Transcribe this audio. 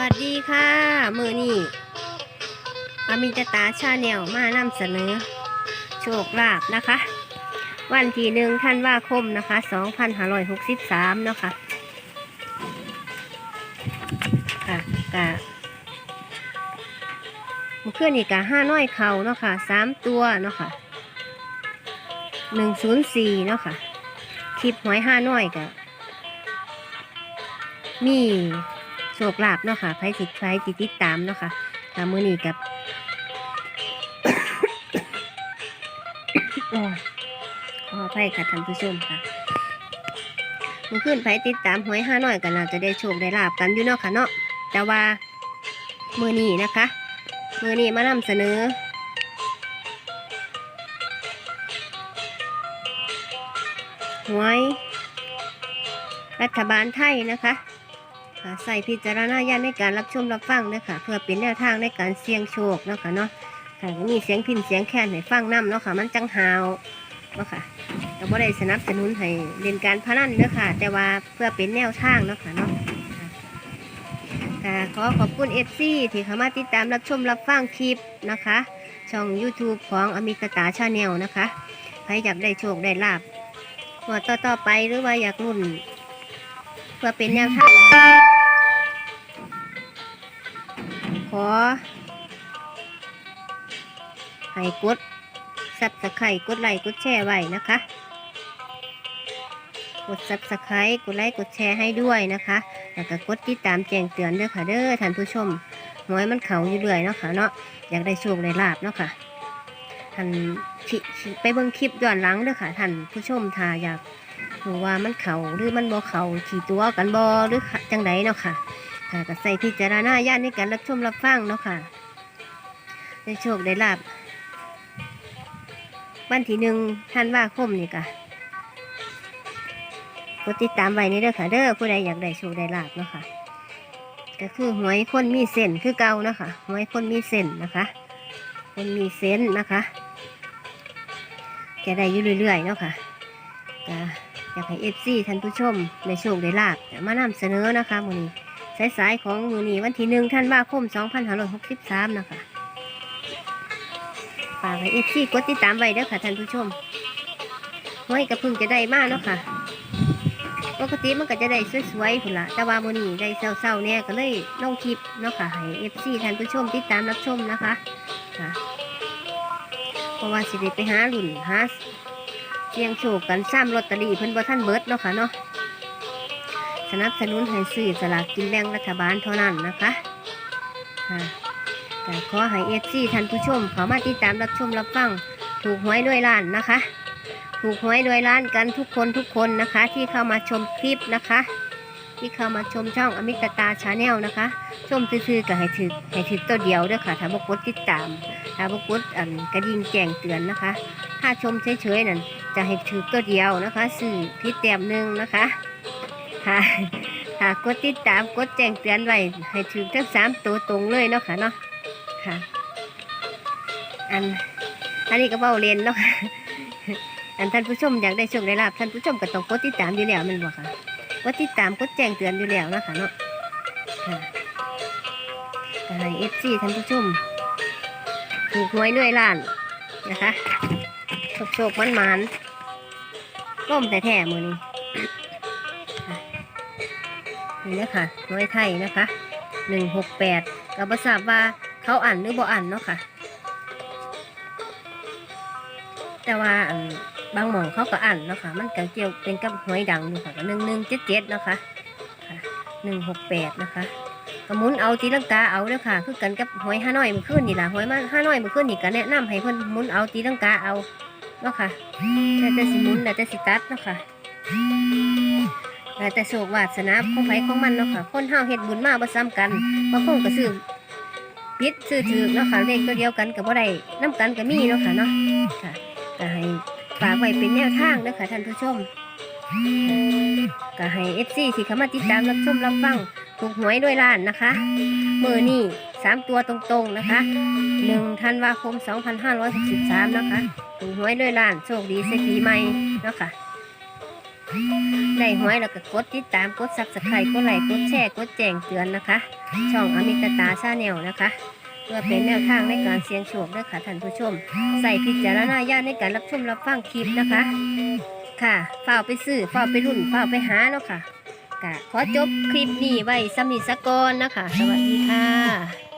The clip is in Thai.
วัสดีค่ะ มือนี่อามิจตาชาแนลมานำเสนอ โชคลาภนะคะ วันที่หนึ่งท่านว่าคมนะคะ2563เนาะคะค่ะกะเมื่อคืนนี่กะห้าน้อยเขาเนาะค่ะสามตัวเนาะค่ะหนึ่งศูนย์สี่เนาะค่ะคลิปหอยห้าน้อยกะมี โชคลาภเนาะค่ะไพ่สิทธิ์ไพ่ติดติดตามเนาะค่ะตามมือนี้กับโอ้ยขออภัยค่ะท่านผู้ชมค่ะเมื่อคืนไพ่ติดตามหวยห้าน้อยกันน่าจะได้โชคได้ลาบกันอยู่เนาะค่ะเนาะแต่ว่ามือนี้นะคะ มือนี้มานำเสนอหวยรัฐบาลไทยนะคะ ค่ะใส่พิจารณาญาณในการรับชมรับฟังด้วยค่ะ เพื่อเป็นแนวทางในการเสี่ยงโชคเนาะค่ะเนาะค่ะก็มีเสียงพินเสียงแค้นให้ฟังนํเนาะค่ะ มันจังหาวเนาะค่ะก็บ่ได้สนับสนุนให้เล่นการพนันเนาะค่ะ แต่ว่าเพื่อเป็นแนวทางเนาะค่ะเนาะค่ะค่ขอขอบคุณเอฟซีที่เข้ามาติดตามรับชมรับฟังคลิปนะคะ ช่อง YouTube ของอมิตตาชาแนลนะคะ ใครอยากได้โชคได้ลาบหัวต่อๆไปหรือว่าอยากรุ่น พื่อเป็นแนวทางขอ ให้กดซับสไครต์กดไลค์กดแชร์ไว้นะคะ กดซับสไครต์กดไลค์กดแชร์ให้ด้วยนะคะ แล้วก็กดติดตามแจ้งเตือนด้วยค่ะเด้อท่านผู้ชมหมอยมันเขาอยู่เรื่อยเนาะค่ะเนาะอยากได้โชคได้ลาบเนาะค่ะท่านไปเบิ่งคลิปย้อนหลังด้อค่ะท่านผู้ชมถ้าอยาก หรือว่ามันเขาหรือมันบ่เขาขี่ตัวกันบ่หรือจังไดเนาะค่ะค่ะก็ใส่พิจารณญาณในการรับชมรับฟังเนาะค่ะได้โชคได้ลาบวันที่หนึ่งท่านว่าคมนี่ค่ะกดติดตามไว้นี่เด้อค่ะเด้อผู้ใดอยากได้โชคได้ลาบเนาะค่ะก็คือหวยคนมีเส้นคือเก่าเนาะค่ะหวยคนมีเส้นนะคะ คนมีเส้นนะคะแกได้อยู่เรื่อยๆเนาะค่ะก็ อยากให้เอฟซีท่านผู้ชมในโชคได้ลาบมานำเสนอนะคะมือนี้สายๆของมือนี้วันที่หนึ่งท่านว่าคม2563 นะคะฝากให้เอฟซีกดติดตามไว้เด้อค่ะท่านผู้ชมไว้กระพึ่งจะได้มากเนาะค่ะปกติมันก็จะได้สวยๆพุ่นละแต่ว่ามือนี้ได้เศร้าๆเนี่ยก็เลยลงคลิปเนาะค่ะให้เอฟซีท่านผู้ชมติดตามรับชมนะคะเพราะว่าสิได้ไปหาหลุนหา เสี่ยงโชคกันซ้ำลอตเตอรี่เพิ่นบ่ท่านเบิดเนาะค่ะเนาะสนับสนุนให้ซื้อสลากกินแบ่งรัฐบาลเท่านั้นนะคะค่ะแต่ขอให้เอฟซีท่านผู้ชมขอมาติดตามรับชมรับฟังถูกหวยด้วยล้านนะคะ ถูกหวยด้วยล้านกันทุกคนทุกคนนะคะ ที่เข้ามาชมคลิปนะคะ ที่เข้ามาชมช่องอมิตตาชาแนลนะคะ ชมซื่อๆก็ให้ถือให้ถือตัวเดียวด้อค่ะถ้าบกดติดตามถ้าบกดอันกระดิ่งแจ้งเตือนนะคะ ถ้าชมเฉยๆนั่นจะให้ถือตัวเดียวนะคะสื่อพิษแต้มหนึ่งนะคะค่ะค่ะกดติดตามกดแจ้งเตือนไว้ให้ถือทั้งสามตัวตรงเลยเนาะค่ะเนาะค่ะ อันอันนี้ก็เบาเรียนเนาะค่ะอันท่านผู้ชมอยากได้โชคได้ลาบท่านผู้ชมก็ต้องกดติดตามอยู่แล้วมันบอกค่ะ กดติดตามกดแจ้งเตือนอยู่แล้วนะคะเนาะค่ะก็ให้เอฟซีท่านผู้ชมถูกหวยด้วยล้านนะคะโชคโชคมันมันๆร่มแต่แท้มือนี้ค่นี่นะคะน้อยไทยนะคะหนึ่งหกแปดก็บทราบว่าเขาอ่านหรือบ่อ่านเนาะค่ะ แต่ว่าอ บางหมองเขาก็อ่านเนาะค่ะมันก็เกี่ยวเป็นกับหวยดังอยู่ค่ะหนึ่งหนึ่งเจ็ดเจ็ดนะคะค่ะหนึ่งหกแปดนะคะก็หมุนเอาตีลังกาเอาเด้อค่ะคือกันกับหอยห้าน้อยมื่อคืนนี่ล่ะหอยมาห้าน้อยมื่อคืนนี่ก็แนะนำให้เพิ่นมุนเอาตีลังกาเอาเนาะค่ะแต่แต่สิมุนแต่แต่สิตัดเนาะค่ะแต่โศกวาสนาของไผของมันเนาะค่ะ คนเฮาเฮ็ดบุญมาบ่ซ้ำกันบางคนก็ซื้อปิดซื้อถือเนาะค่ะเลขตัวเดียวกันก็บ่ได้นํกันก็มีเนาะค่ะเนาะค่ะก็ให้ ฝากไว้เป็นแนวทางเด้อค่ะท่านผู้ชมก็ให้ FC ที่เข้ามาติดตามรับชมรับฟังถูกหวยด้วยล้านนะคะ มือนี่สามตัวตรงๆนะคะหนึ่งธันวาคม2563นะคะถูกหวยด้วยล้านโชคดีเศรษฐีใหม่นะคะได้หวยแล้วก็กดติดตามกดซับสไครต์กดไลค์กดแชร์กดแจ้งเตือนนะคะ ช่องอมิตตาชาแนลนะคะ เพื่อเป็นแนวทางในการเสี่ยงโชคด้วยค่ะท่านผู้ชม ใส่พิจารณญาณในการรับชมรับฟังคลิปนะคะ ค่ะฝ้าไปซื้อฝ้าไปรุ่นฝ้าไปหาเนาะค่ะกะขอจบคลิปนี้ไว้สมิสกอนนะคะ สวัสดีค่ะ